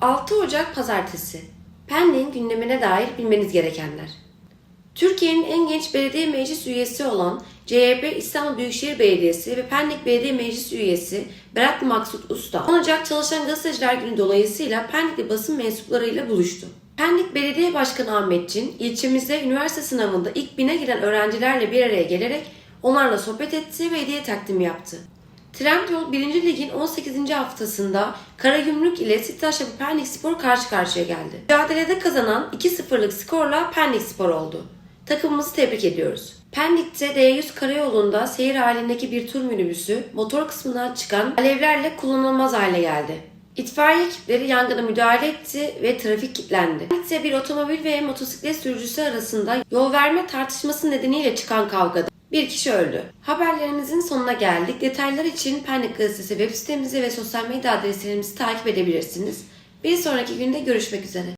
6 Ocak Pazartesi. Pendik'in gündemine dair bilmeniz gerekenler. Türkiye'nin en genç belediye meclis üyesi olan CHP İstanbul Büyükşehir Belediyesi ve Pendik Belediye Meclis üyesi Berat Maksut Usta 10 Ocak Çalışan Gazeteciler Günü dolayısıyla Pendikli basın mensuplarıyla buluştu. Pendik Belediye Başkanı Ahmet Çin, ilçemizde üniversite sınavında ilk bine giren öğrencilerle bir araya gelerek onlarla sohbet etti ve hediye takdimi yaptı. Trendyol 1. Lig'in 18. haftasında Karagümrük ile Sitaş Yapı Pendik Spor karşı karşıya geldi. Mücadelede kazanan 2-0'lık skorla Pendik Spor oldu. Takımımızı tebrik ediyoruz. Pendik'te D100 karayolunda seyir halindeki bir tur minibüsü motor kısmından çıkan alevlerle kullanılmaz hale geldi. İtfaiye ekipleri yangına müdahale etti ve trafik kilitlendi. Pendik'te bir otomobil ve motosiklet sürücüsü arasında yol verme tartışması nedeniyle çıkan kavgada bir kişi öldü. Haberlerimizin sonuna geldik. Detaylar için Pendik Gazetesi web sitemizi ve sosyal medya adreslerimizi takip edebilirsiniz. Bir sonraki günde görüşmek üzere.